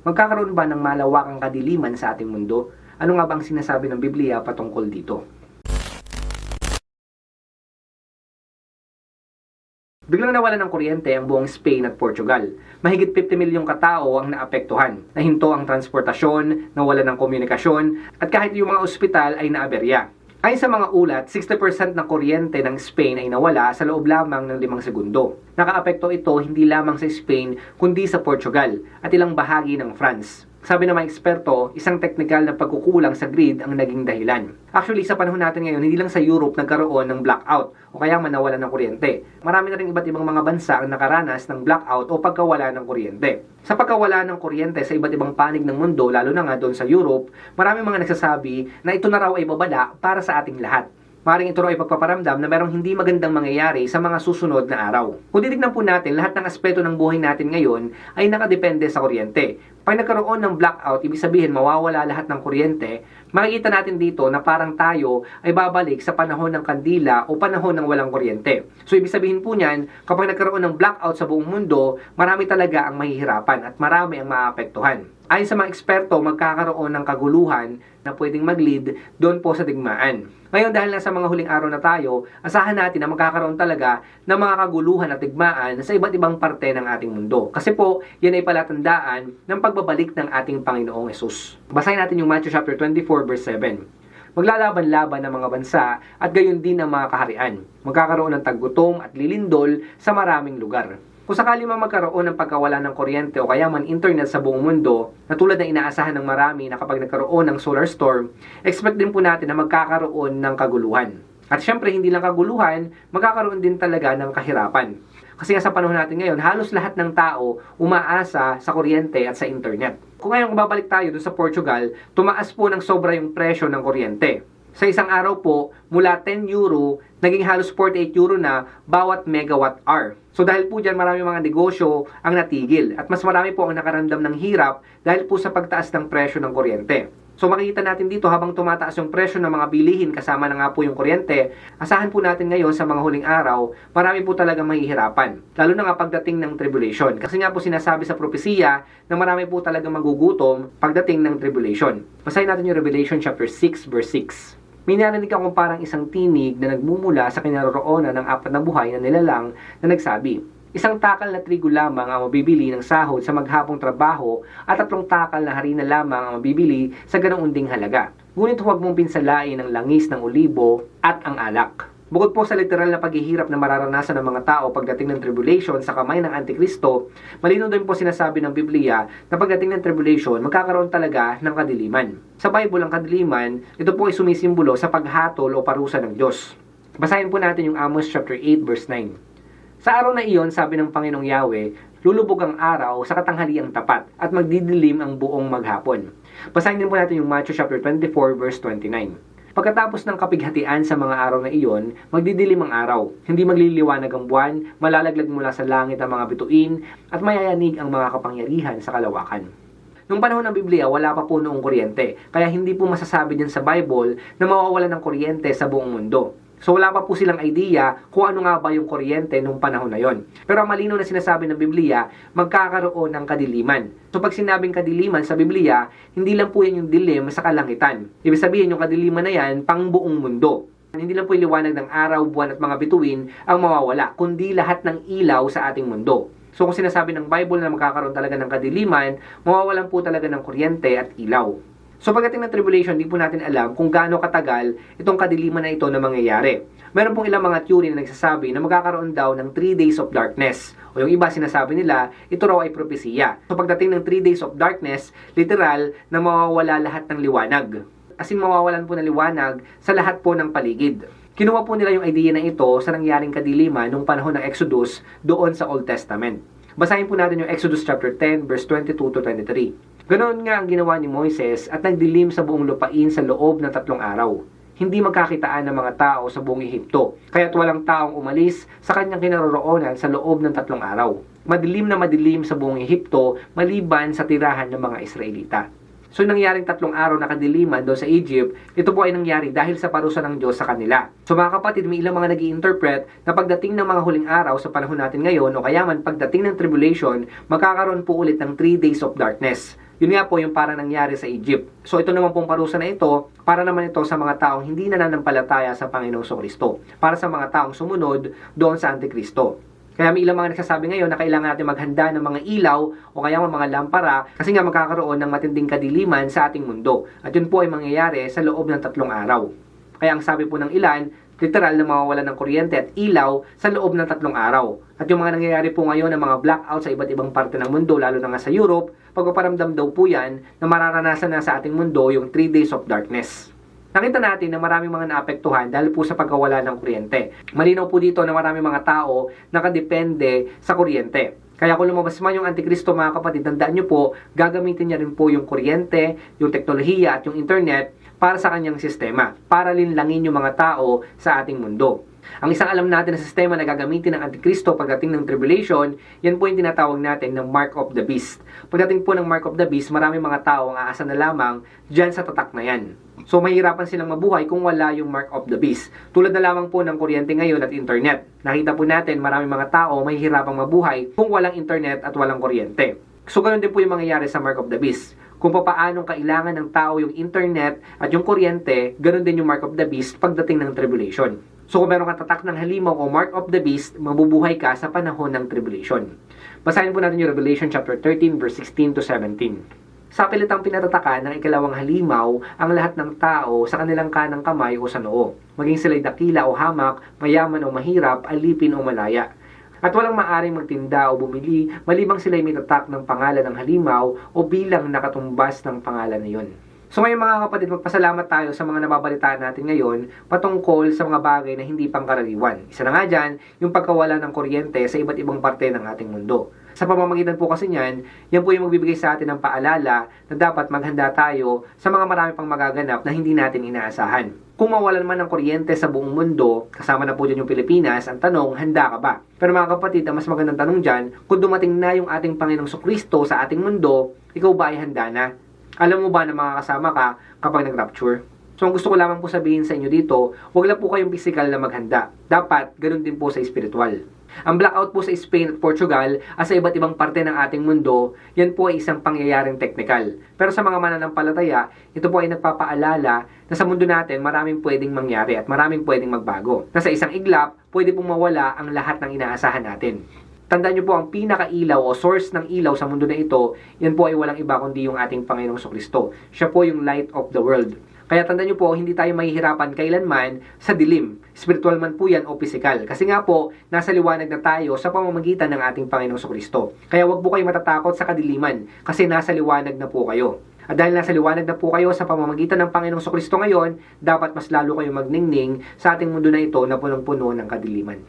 Magkakaroon ba ng malawakang kadiliman sa ating mundo? Ano nga ba ang sinasabi ng Biblia patungkol dito? Biglang nawala ng kuryente ang buong Spain at Portugal. Mahigit 50 milyong katao ang naapektuhan. Nahinto ang transportasyon, nawala ng komunikasyon, at kahit yung mga ospital ay naaberya. Ayon sa mga ulat, 60% ng kuryente ng Spain ay nawala sa loob lamang ng limang segundo. Nakaapekto ito hindi lamang sa Spain kundi sa Portugal at ilang bahagi ng France. Sabi ng mga eksperto, isang teknikal na pagkukulang sa grid ang naging dahilan. Actually, sa panahon natin ngayon, hindi lang sa Europe nagkaroon ng blackout o kaya man nawalan ng kuryente. Marami na rin iba't ibang mga bansa ang nakaranas ng blackout o pagkawala ng kuryente. Sa pagkawala ng kuryente sa iba't ibang panig ng mundo, lalo na nga doon sa Europe, marami mga nagsasabi na ito na raw ay babala para sa ating lahat. Maring ito raw ay pagpaparamdam na merong hindi magandang mangyayari sa mga susunod na araw. Kung titignan po natin, lahat ng aspeto ng buhay natin ngayon ay nakadepende sa kuryente. Pag nagkaroon ng blackout, ibig sabihin mawawala lahat ng kuryente, makikita natin dito na parang tayo ay babalik sa panahon ng kandila o panahon ng walang kuryente. So ibig sabihin po niyan, kapag nagkaroon ng blackout sa buong mundo, marami talaga ang mahihirapan at marami ang maapektuhan. Ayon sa mga eksperto, magkakaroon ng kaguluhan na pwedeng mag-lead doon po sa digmaan. Ngayon dahil nasa mga huling araw na tayo, asahan natin na magkakaroon talaga ng mga kaguluhan at digmaan sa iba't ibang parte ng ating mundo. Kasi po, yan ay palatandaan ng pagbabalik ng ating Panginoong Yesus. Basahin natin yung Matthew chapter 24 verse 7 maglalaban-laban ng mga bansa at gayon din ang mga kaharian. Magkakaroon ng taggutom at lilindol sa maraming lugar. Kung sakali man magkaroon ng pagkawala ng kuryente o kaya man internet sa buong mundo, na tulad ng inaasahan ng marami na kapag nagkaroon ng solar storm, expect din po natin na magkakaroon ng kaguluhan. At syempre, hindi lang kaguluhan, magkakaroon din talaga ng kahirapan. Kasi nga sa panahon natin ngayon, halos lahat ng tao umaasa sa kuryente at sa internet. Kung ngayon babalik tayo doon sa Portugal, tumaas po ng sobra yung presyo ng kuryente. Sa isang araw po, mula 10 euro, naging halos 48 euro na bawat megawatt hour. So dahil po dyan, marami mga negosyo ang natigil. At mas marami po ang nakaramdam ng hirap dahil po sa pagtaas ng presyo ng kuryente. So makikita natin dito habang tumataas yung presyo ng mga bilihin kasama na nga po yung kuryente, asahan po natin ngayon sa mga huling araw, marami po talagang mahihirapan. Lalo na nga pagdating ng tribulation. Kasi nga po sinasabi sa propesiya na marami po talagang magugutom pagdating ng tribulation. Basahin natin yung Revelation chapter 6 verse 6. May narinig akong parang isang tinig na nagmumula sa kinaroroonan ng apat na buhay na nilalang na nagsabi, Isang takal na trigo lamang ang mabibili ng sahod sa maghapong trabaho at tatlong takal na harina lamang ang mabibili sa ganong unding halaga. Ngunit huwag mong pinsalain ang langis ng olibo at ang alak. Bukod po sa literal na paghihirap na mararanasan ng mga tao pagdating ng tribulation sa kamay ng Antikristo, malino din po sinasabi ng Biblia na pagdating ng tribulation, magkakaroon talaga ng kadiliman. Sa Bible, ang kadiliman, ito po ay sumisimbolo sa paghatol o parusa ng Diyos. Basahin po natin yung Amos chapter 8 verse 9. Sa araw na iyon, sabi ng Panginoong Yahweh, lulubog ang araw sa katanghaliang tapat at magdidilim ang buong maghapon. Basahin din po natin yung Matthew chapter 24 verse 29. Pagkatapos ng kapighatian sa mga araw na iyon, magdidilim ang araw. Hindi magliliwanag ang buwan, malalaglag mula sa langit ang mga bituin, at mayayanig ang mga kapangyarihan sa kalawakan. Nung panahon ng Biblia, wala pa po noong kuryente, kaya hindi po masasabi din sa Bible na mawawala ng kuryente sa buong mundo. So wala pa po silang idea kung ano nga ba yung kuryente nung panahon na yon. Pero ang malinaw na sinasabi ng Biblia, magkakaroon ng kadiliman. So pag sinabing kadiliman sa Biblia, hindi lang po yan yung dilim sa kalangitan. Ibig sabihin yung kadiliman na yan pang buong mundo. Hindi lang po yung liwanag ng araw, buwan at mga bituin ang mawawala, kundi lahat ng ilaw sa ating mundo. So kung sinasabi ng Bible na magkakaroon talaga ng kadiliman, mawawalan po talaga ng kuryente at ilaw. So pagdating ng tribulation, di po natin alam kung gaano katagal itong kadiliman na ito na mangyayari. Meron pong ilang mga theory na nagsasabi na magkakaroon daw ng 3 days of darkness. O yung iba sinasabi nila, ito raw ay propesiya. So pagdating ng 3 days of darkness, literal na mawawala lahat ng liwanag. As in mawawalan po ng liwanag sa lahat po ng paligid. Kinuha po nila yung idea na ito sa nangyaring kadiliman nung panahon ng Exodus doon sa Old Testament. Basahin po natin yung Exodus chapter 10 verse 22 to 23. Ganoon nga ang ginawa ni Moises at nagdilim sa buong lupain sa loob ng tatlong araw. Hindi magkakitaan ng mga tao sa buong Ehipto, kaya't walang taong umalis sa kanyang kinaroroonan sa loob ng tatlong araw. Madilim na madilim sa buong Ehipto maliban sa tirahan ng mga Israelita. So nangyaring tatlong araw na kadiliman doon sa Egypt, ito po ay nangyari dahil sa parusa ng Diyos sa kanila. So mga kapatid, may ilang mga nag interpret na pagdating ng mga huling araw sa panahon natin ngayon o kaya man pagdating ng tribulation, magkakaroon po ulit ng 3 days of darkness. Yun nga po yung para nangyari sa Egypt. So ito naman pong parusa na ito, para naman ito sa mga taong hindi nananampalataya sa Panginoong Kristo. Para sa mga taong sumunod doon sa Antikristo. Kaya may ilang mga nagsasabi ngayon na kailangan natin maghanda ng mga ilaw o kaya mga lampara kasi nga magkakaroon ng matinding kadiliman sa ating mundo. At yun po ay mangyayari sa loob ng tatlong araw. Kaya ang sabi po ng ilan, literal na mawawala ng kuryente at ilaw sa loob ng tatlong araw. At yung mga nangyayari po ngayon ng mga blackout sa iba't ibang parte ng mundo, lalo na nga sa Europe, pagpaparamdam daw po yan na mararanasan na sa ating mundo yung 3 days of darkness. Nakita natin na maraming mga naapektuhan dahil po sa pagkawala ng kuryente. Malinaw po dito na maraming mga tao nakadepende sa kuryente. Kaya kung lumabas man yung Antikristo mga kapatid, tandaan nyo po, gagamitin niya rin po yung kuryente, yung teknolohiya at yung internet para sa kanyang sistema, para linlangin yung mga tao sa ating mundo. Ang isang alam natin na sistema na gagamitin ng Antikristo pagdating ng tribulation, yan po yung tinatawag natin ng Mark of the Beast. Pagdating po ng Mark of the Beast, maraming mga tao ang aasa na lamang dyan sa tatak na yan. So mahirapan silang mabuhay kung wala yung Mark of the Beast. Tulad na lamang po ng kuryente ngayon at internet. Nakita po natin maraming mga tao mahihirapang mabuhay kung walang internet at walang kuryente. So ganun din po yung mangyayari sa Mark of the Beast. Kung paano kailangan ng tao yung internet at yung kuryente, ganun din yung Mark of the Beast pagdating ng tribulation. So kung meron kang tatak ng halimaw o Mark of the Beast, mabubuhay ka sa panahon ng tribulation. Basahin po natin yung Revelation chapter 13 verse 16 to 17. Sa pilitang pinatataka ng ikalawang halimaw ang lahat ng tao sa kanilang kanang kamay o sa noo. Maging sila'y dakila o hamak, mayaman o mahirap, alipin o malaya. At walang maaring magtinda o bumili malibang sila'y may tatak ng pangalan ng halimaw o bilang nakatumbas ng pangalan na yun. So ngayon mga kapatid, magpasalamat tayo sa mga nababalitaan natin ngayon patungkol sa mga bagay na hindi pangkaraniwan. Isa na nga dyan, yung pagkawala ng kuryente sa iba't ibang parte ng ating mundo. Sa pamamagitan po kasi niyan, yan po yung magbibigay sa atin ng paalala na dapat maghanda tayo sa mga marami pang magaganap na hindi natin inaasahan. Kung mawalan man ng kuryente sa buong mundo, kasama na po dyan yung Pilipinas, ang tanong, handa ka ba? Pero mga kapatid, ang mas magandang tanong dyan, kung dumating na yung ating Panginoong Kristo sa ating mundo, ikaw ba ay handa na? Alam mo ba na makakasama ka kapag nag-rapture? So, ang gusto ko lamang po sabihin sa inyo dito, huwag lang po kayong physical na maghanda. Dapat, ganun din po sa spiritual. Ang blackout po sa Spain at Portugal at sa iba't ibang parte ng ating mundo, yan po ay isang pangyayaring technical. Pero sa mga mananampalataya, ito po ay nagpapaalala na sa mundo natin maraming pwedeng mangyari at maraming pwedeng magbago. Na sa isang iglap, pwede pong mawala ang lahat ng inaasahan natin. Tandaan niyo po ang pinakailaw o source ng ilaw sa mundo na ito, yan po ay walang iba kundi yung ating Panginoong Kristo. Siya po yung light of the world. Kaya tandaan niyo po, hindi tayo mahihirapan kailanman sa dilim. Spiritual man po yan o physical. Kasi nga po, nasa liwanag na tayo sa pamamagitan ng ating Panginoong Kristo. Kaya wag po kayo matatakot sa kadiliman kasi nasa liwanag na po kayo. At dahil nasa liwanag na po kayo sa pamamagitan ng Panginoong Kristo ngayon, dapat mas lalo kayong magningning sa ating mundo na ito na punong-puno ng kadiliman.